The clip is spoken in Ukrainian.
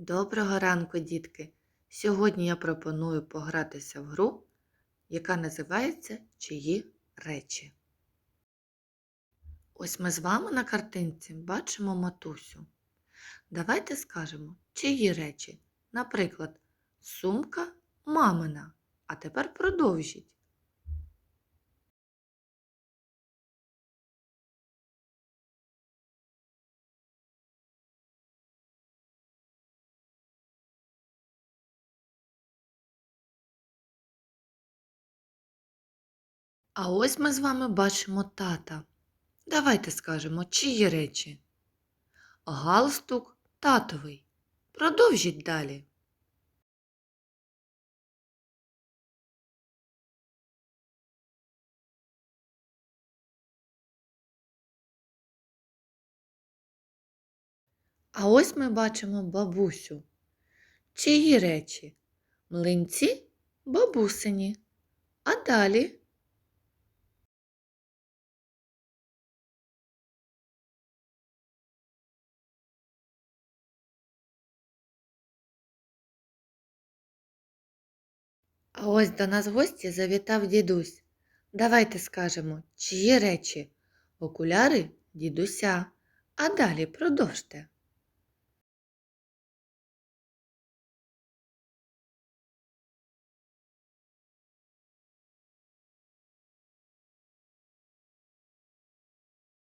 Доброго ранку, дітки! Сьогодні я пропоную погратися в гру, яка називається Чиї речі. Ось ми з вами на картинці бачимо матусю. Давайте скажемо, чиї речі. Наприклад, сумка мамина. А тепер продовжіть. А ось ми з вами бачимо тата. Давайте скажемо, чиї речі. Галстук татовий. Продовжіть далі. А ось ми бачимо бабусю. Чиї речі? Млинці бабусині. А далі? А ось до нас в гості завітав дідусь. Давайте скажемо, чиї речі? Окуляри дідуся. А далі продовжте.